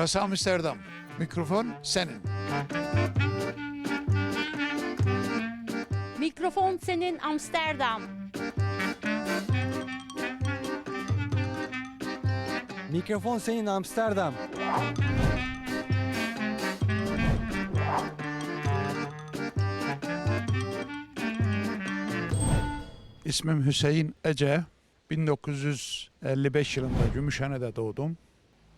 Burası Amsterdam. Mikrofon senin. Mikrofon senin Amsterdam. Mikrofon senin Amsterdam. İsmim Hüseyin Ece. 1955 yılında Gümüşhane'de doğdum.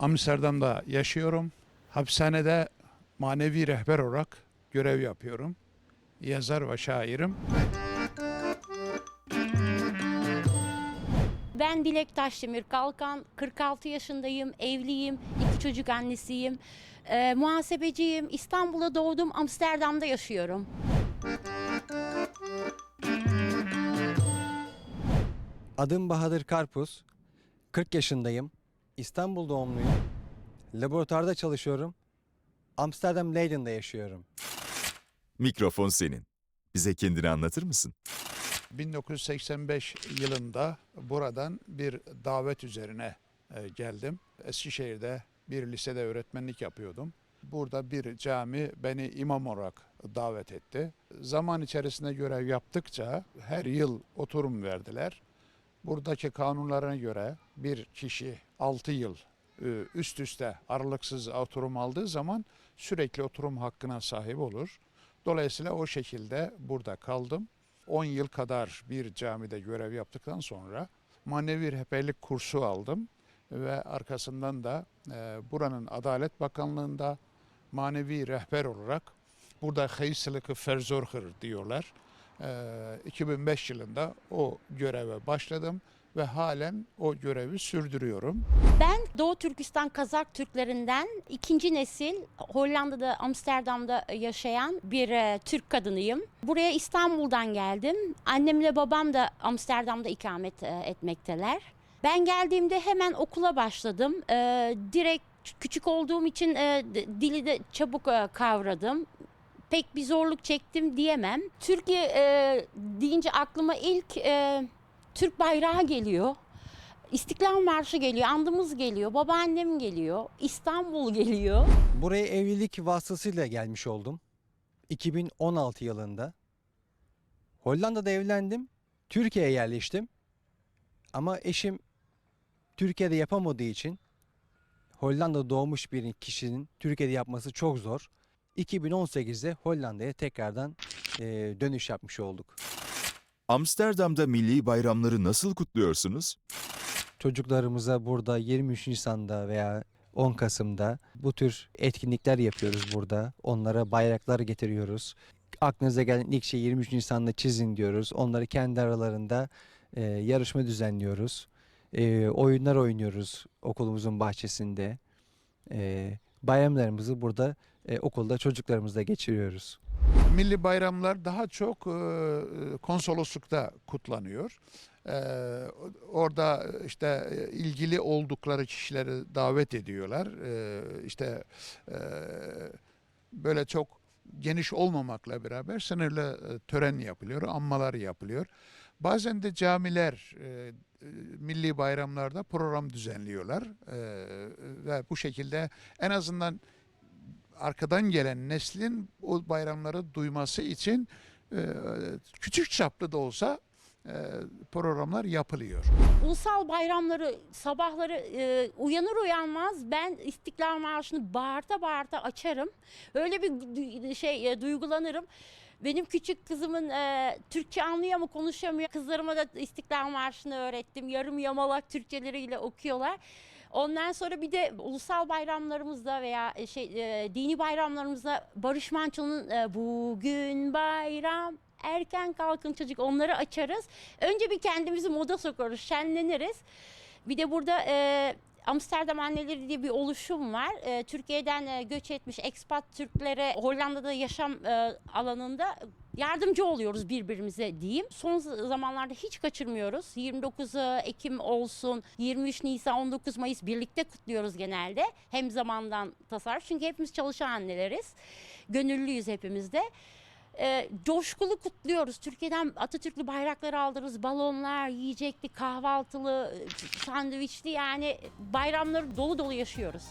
Amsterdam'da yaşıyorum. Hapishanede manevi rehber olarak görev yapıyorum. Yazar ve şairim. Ben Dilek Taşdemir Kalkan, 46 yaşındayım, evliyim, iki çocuk annesiyim. Ee, muhasebeciyim, İstanbul'da doğdum, Amsterdam'da yaşıyorum. Adım Bahadır Karpuz. 40 yaşındayım. İstanbul doğumluyum. Laboratuvarda çalışıyorum. Amsterdam Leyden'da yaşıyorum. Mikrofon senin. Bize kendini anlatır mısın? 1985 yılında buradan bir davet üzerine e, geldim. Eskişehir'de bir lisede öğretmenlik yapıyordum. Burada bir cami beni imam olarak davet etti. Zaman içerisinde görev yaptıkça her yıl oturum verdiler. Buradaki kanunlarına göre bir kişi 6 yıl e, üst üste aralıksız oturum aldığı zaman sürekli oturum hakkına sahip olur. Dolayısıyla o şekilde burada kaldım. 10 yıl kadar bir camide görev yaptıktan sonra manevi rehberlik kursu aldım ve arkasından da e, buranın Adalet Bakanlığı'nda manevi rehber olarak burada Geistelijke Verzorger diyorlar. E, 2005 yılında o göreve başladım ve halen o görevi sürdürüyorum. Ben Doğu Türkistan Kazak Türklerinden ikinci nesil Hollanda'da Amsterdam'da yaşayan bir e, Türk kadınıyım. Buraya İstanbul'dan geldim. Annemle babam da Amsterdam'da ikamet e, etmekteler. Ben geldiğimde hemen okula başladım. E, direkt küçük olduğum için e, dili de çabuk kavradım. Pek bir zorluk çektim diyemem. Türkiye e, deyince aklıma ilk e, Türk bayrağı geliyor. İstiklal Marşı geliyor, andımız geliyor, babaannem geliyor, İstanbul geliyor. Buraya evlilik vasıtasıyla gelmiş oldum. 2016 yılında. Hollanda'da evlendim. Türkiye'ye yerleştim. Ama eşim Türkiye'de yapamadığı için Hollanda'da doğmuş bir kişinin Türkiye'de yapması çok zor. 2018'de Hollanda'ya tekrardan eee, dönüş yapmış olduk. Amsterdam'da milli bayramları nasıl kutluyorsunuz? Çocuklarımıza burada 23 Nisan'da veya 10 Kasım'da bu tür etkinlikler yapıyoruz burada. Onlara bayraklar getiriyoruz. Aklınıza gelen ilk şey 23 Nisan'da çizin diyoruz. Onları kendi aralarında e, yarışma düzenliyoruz. E, oyunlar oynuyoruz okulumuzun bahçesinde. E, bayramlarımızı burada e, okulda çocuklarımızla geçiriyoruz. Milli bayramlar daha çok e, konsoloslukta kutlanıyor. E, orada işte e, ilgili oldukları kişileri davet ediyorlar. E, işte e, böyle çok geniş olmamakla beraber sınırlı e, tören yapılıyor, anmalar yapılıyor. Bazen de camiler e, e, milli bayramlarda program düzenliyorlar E, ve bu şekilde en azından arkadan gelen neslin o bayramları duyması için e, küçük çaplı da olsa e, programlar yapılıyor. Ulusal bayramları sabahları e, uyanır uyanmaz ben İstiklal Marşı'nı bağırta bağırta açarım. Öyle bir şey e, duygulanırım. Benim küçük kızımın e, Türkçe anlıyor mu konuşamıyor. Kızlarıma da İstiklal Marşı'nı öğrettim. Yarım yamalak Türkçeleriyle okuyorlar. Ondan sonra bir de ulusal bayramlarımızda veya e, şey e, dini bayramlarımızda Barış Manço'nun e, bugün bayram erken kalkın çocuk onları açarız. Önce bir kendimizi moda sokarız, şenleniriz. Bir de burada e, Amsterdam Anneleri diye bir oluşum var. E, Türkiye'den e, göç etmiş expat Türklere Hollanda'da yaşam e, alanında yardımcı oluyoruz birbirimize diyeyim. Son zamanlarda hiç kaçırmıyoruz. 29 Ekim olsun, 23 Nisan, 19 Mayıs birlikte kutluyoruz genelde. Hem zamandan tasarruf çünkü hepimiz çalışan anneleriz. Gönüllüyüz hepimiz de. E, coşkulu kutluyoruz. Türkiye'den Atatürklü bayrakları aldırırız. Balonlar, yiyecekli, kahvaltılı, e, sandviçli yani bayramları dolu dolu yaşıyoruz.